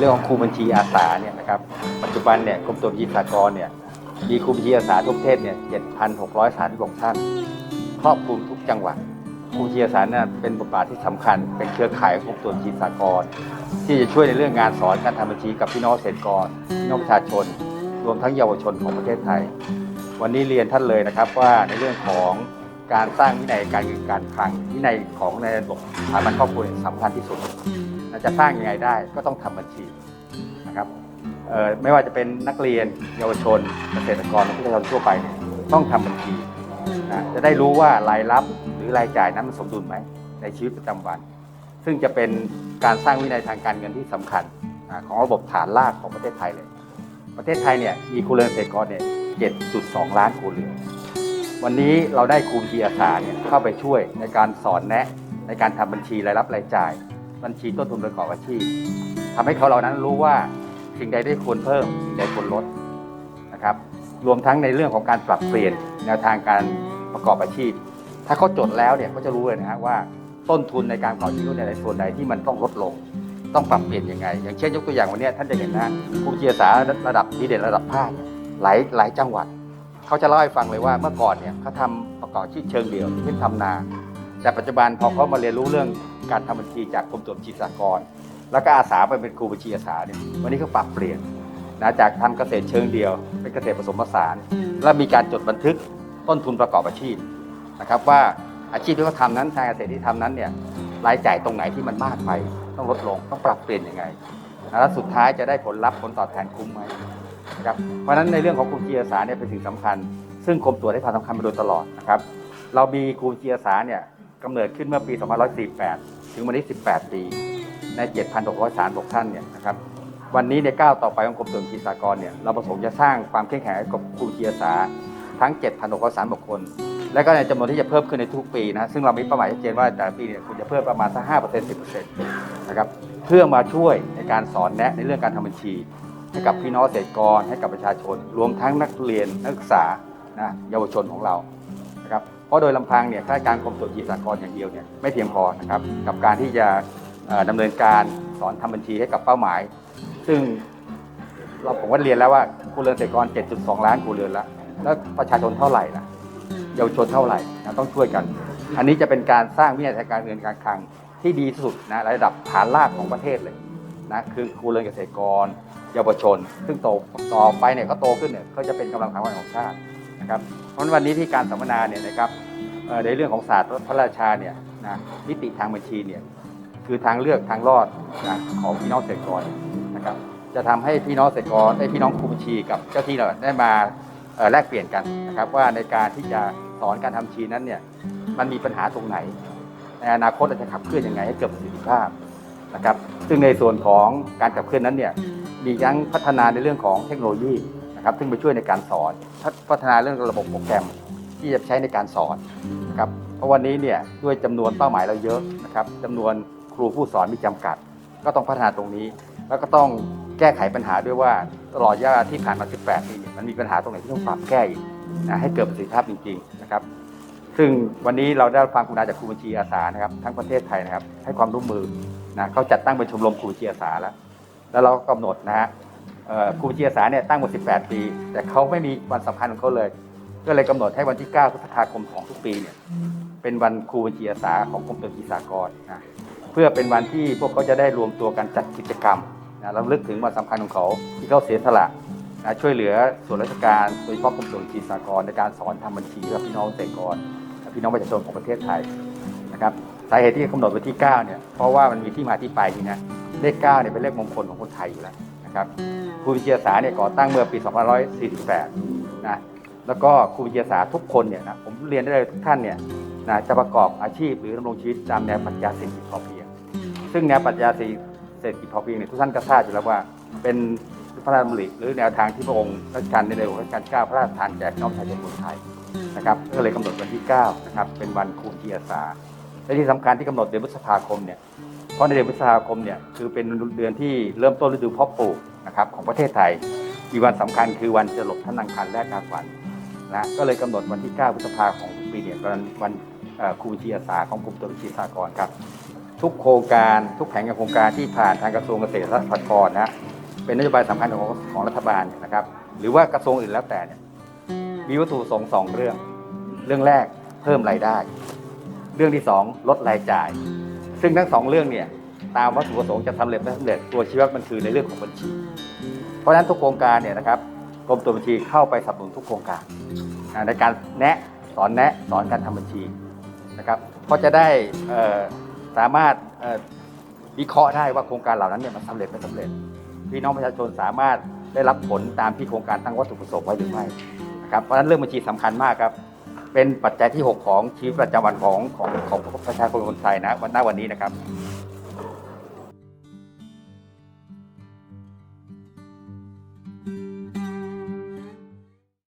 เรื่องของครูบัญชีอาสาเนี่ยนะครับปัจจุบันเนี่ยกรมตรวจบัญชีสากลเนี่ยมีครูบัญชีอาสาทั่วประเทศเนี่ย7,636ท่านครอบคลุมทุกจังหวัดครูบัญชีอาสาเนี่ยเป็นบทบาทที่สำคัญ เป็นเครือข่ายของกรมตรวจบัญชีสากลที่จะช่วยในเรื่องงานสอนการทำบัญชีกับพี่น้องเกษตรกรพี่น้องประชาชน รวมทั้งเยาวชนของประเทศไทย วันนี้เรียนท่านเลยนะครับว่าในเรื่องของการสร้างวินัยการเงินการคลังวินัยของในระบบสถาบันครอบครัวสำคัญที่สุด จะสร้างยังไงได้ก็ต้องทำบัญชีนะครับเอ่อไม่ว่าจะเป็นนักเรียนเยาวชนเกษตรกรและประชาชนทั่วไปเนี่ยต้องทำบัญชีนะจะได้รู้ว่ารายรับหรือรายจ่ายนั้นมันสมดุลไหมในชีวิตประจำวัน ซึ่งจะเป็นการสร้างวินัยทางการเงินที่สำคัญนะของระบบฐานรากของประเทศไทยเลย ประเทศไทยเนี่ยมีครัวเรือนเกษตรกรเนี่ย 7.2 ล้านครัวเรือนวันนี้เราได้ครูพีอาสาเนี่ยเข้าไปช่วยในการสอนแนะในการทำบัญชีรายรับรายจ่าย บัญชีต้นทุนประกอบอาชีพทำให้เขาเหล่านั้นรู้ว่าสิ่งใดได้ควรเพิ่ม สิ่งใดควรลดนะครับ รวมทั้งในเรื่องของการปรับเปลี่ยนแนวทางการประกอบอาชีพ ถ้าเขาจดแล้วเนี่ยเขาจะรู้เลยนะฮะว่าต้นทุนในการประกอบอาชีพในส่วนใดที่มันต้องลดลง ต้องปรับเปลี่ยนยังไง อย่างเช่นยกตัวอย่างวันนี้ท่านจะเห็นนะครูเจียวสาระดับดีเด่นระดับภาคหลายหลายจังหวัดเขาจะเล่าให้ฟังเลยว่าเมื่อก่อนเนี่ยเขาทำประกอบชีพเชิงเดี่ยวเช่นทำนา แต่ปัจจุบันพอเขามาเรียนรู้เรื่อง การทำบัญชีจากกรมตรวจบัญชีสากลแล้วก็อาสาไปเป็นครูบัญชีอาสาเนี่ยวันนี้เขาปรับเปลี่ยนนะจากทำเกษตรเชิงเดียว เป็นเกษตรผสมผสาน และมีการจดบันทึกต้นทุนประกอบอาชีพนะครับว่าอาชีพที่เขาทำนั้นทางเกษตรที่ทำนั้นเนี่ยรายจ่ายตรงไหนที่มันมากไปต้องลดลงต้องปรับเปลี่ยนยังไงแล้วสุดท้ายจะได้ผลลัพธ์ผลตอบแทนคุ้มไหมนะครับเพราะฉะนั้นในเรื่องของครูบัญชีอาสาเนี่ยเป็นสิ่งสำคัญ ซึ่งกรมตรวจให้ความสำคัญมาโดยตลอดนะครับเรามีครูบัญชีอาสาเนี่ยกำเนิดขึ้นเมื่อปี 2548 ถึงวันนี้ 18 ปี ใน 7,636 ท่านเนี่ยนะครับวันนี้ในก้าวต่อไปของกรมตรวจคีสากลเนี่ยเราประสงค์จะสร้างความเข้มแข็งให้กับครูบัญชีอาสาทั้ง 7,636 คน และก็ในจำนวนที่จะเพิ่มขึ้นในทุกปีนะซึ่งเรามีเป้าหมายชัดเจนว่าแต่ละปีเนี่ยคุณจะเพิ่มประมาณสัก5% 10%นะครับเพื่อมาช่วยในการสอนแนะในเรื่องการทำบัญชี ให้กับพี่น้องเกษตรกรให้กับประชาชน รวมทั้งนักเรียนนักศึกษานะเยาวชนของเรา เพราะโดยลำพังเนี่ยข้าราชการกรมตรวจบัญชีสากลอย่างเดียวเนี่ยไม่เพียงพอนะครับกับการที่จะเอ่อดำเนินการสอนทำบัญชีให้กับเป้าหมาย ซึ่งเราผมว่าเรียนแล้วว่าครัวเรือนเกษตรกร 7.2 ล้านครัวเรือนแล้วแล้วประชาชนเท่าไหร่ล่ะเยาวชนเท่าไหร่นะต้องช่วยกัน อันนี้จะเป็นการสร้างวินัยทางการเงินการคลังที่ดีที่สุดนะระดับฐานรากของประเทศเลยนะคือครัวเรือนเกษตรกร เยาวชน ซึ่งโตต่อไปเนี่ยเขาโตขึ้นเนี่ยเขาจะเป็นกำลังสำคัญของชาติ นะครับเพราะวันนี้ที่การสัมมนาเนี่ยนะครับในเรื่องของศาสตร์พระราชาเนี่ยนะนิติทางบัญชีเนี่ยคือทางเลือกทางรอดนะของพี่น้องเกษตรกรนะครับจะทำให้พี่น้องเกษตรกรได้พี่น้องครูบัญชีกับเจ้าที่เราได้มาแลกเปลี่ยนกันนะครับว่าในการที่จะสอนการทำบัญชีนั้นเนี่ยมันมีปัญหาตรงไหน ในอนาคตเราจะขับเคลื่อนยังไงให้เกิดประสิทธิภาพนะครับซึ่งในส่วนของการขับเคลื่อนนั้นเนี่ยมีทั้งพัฒนาในเรื่องของเทคโนโลยี นะครับซึ่งไปช่วยในการสอนพัฒนาเรื่องระบบโปรแกรมที่จะใช้ในการสอนนะครับเพราะวันนี้เนี่ยด้วยจำนวนเป้าหมายเราเยอะนะครับจำนวนครูผู้สอนมีจำกัด ก็ต้องพัฒนาตรงนี้ แล้วก็ต้องแก้ไขปัญหาด้วยว่าตลอดระยะเวลาที่ผ่านมา 18 ปีเนี่ยมันมีปัญหาตรงไหนที่ต้องปรับแก้อีกนะให้เกิดประสิทธิภาพจริงๆนะครับซึ่งวันนี้เราได้ฟังคุณอาจากครูบัญชีอาสานะครับทั้งประเทศไทยนะครับให้ความร่วมมือนะเขาจัดตั้งเป็นชมรมครูบัญชีอาสาแล้ว แล้วเราก็กำหนดนะฮะ ครูบัญชีอาสาเนี่ยตั้งมา18 ปี แต่เขาไม่มีวันสำคัญของเขาเลย ก็เลยกำหนดให้วันที่ 9 พฤษภาคมของทุกปีเนี่ยเป็นวันครูบัญชีอาสาของกรมตรวจบัญชีสากลนะเพื่อเป็นวันที่พวกเขาจะได้รวมตัวกันจัดกิจกรรมนะราลึกถึงวันสำคัญของเขาที่เขาเสียสละนะช่วยเหลือส่วนราชการโดยเฉพาะกรมตรวจบัญชีสากลในการสอนทำบัญชีกับพี่น้องเกษตรกรพี่น้องประชาชนของประเทศไทยนะครับสาเหตุที่กำหนดไว้ที่ 9 เนี่ยเพราะว่ามันมีที่มาที่ไปทีนะเลข9เนี่ยเป็นเลขมงคลของคนไทยอยู่แล้ว นะครับครูวิทยาศาสตร์เนี่ยก่อตั้งเมื่อปี 2548 นะแล้วก็ครูวิทยาศาสตร์ทุกคนเนี่ยนะผมเรียนได้เลยทุกท่านเนี่ยนะจะประกอบอาชีพหรือดำรงชีวิตตามแนวปรัชญาเศรษฐกิจพอเพียง ซึ่งแนวปรัชญาเศรษฐกิจพอเพียงเนี่ยทุกท่านก็ทราบอยู่แล้วว่า เป็นพระราชดำริหรือแนวทางที่พระองค์รัชกาลในหลวงรัชกาลที่9พระราชทานแก่น้องประชาชนคนไทยนะครับก็เลยกำหนดวันที่9นะครับเป็นวันครูจิอาสาและที่สำคัญที่กำหนดเดือนพฤษภาคมเนี่ย ราะในเดือนพฤษภาคมเนี่ยคือเป็นเดือนที่เริ่มต้นฤดูเพาะปลูกนะครับของประเทศไทย มีวันสำคัญคือวันจะหลบท่านอังคารแรกกางวันนะก็เลยกำหนดวันที่ 9 พฤษภาของทุกปีเนี่ยเป็นวันครูจิอาสาของกรมตรวจบัญชีสากลครับ ทุกโครงการทุกแผนงานโครงการที่ผ่านทางกระทรวงเกษตรและสหกรณ์นะฮะเป็นนโยบายสำคัญของของรัฐบาลนะครับ หรือว่ากระทรวงอื่นแล้วแต่เนี่ยมีวัตถุประสงค์สองเรื่อง เรื่องแรกเพิ่มรายได้ เรื่องที่สองลดรายจ่าย ซึ่งทั้งสองเรื่องเนี่ยตามวัตถุประสงค์จะสำเร็จไม่สำเร็จตัวชี้วัดมันคือในเรื่องของบัญชี เพราะฉะนั้นทุกโครงการเนี่ยนะครับกรมตัวบัญชีเข้าไปสนับสนุนทุกโครงการในการแนะสอนแนะสอนการทำบัญชีนะครับเพราะจะได้สามารถวิเคราะห์ได้ว่าโครงการเหล่านั้นเนี่ยมันสำเร็จไม่สำเร็จ พี่น้องประชาชนสามารถได้รับผลตามที่โครงการตั้งวัตถุประสงค์ไว้หรือไม่นะครับเพราะฉะนั้นเรื่องบัญชีสำคัญมากครับ เป็นปัจจัยที่ 6 ของชีวิตประจำวันของของของประชาชนคนไทยนะวันหน้าวันนี้นะครับ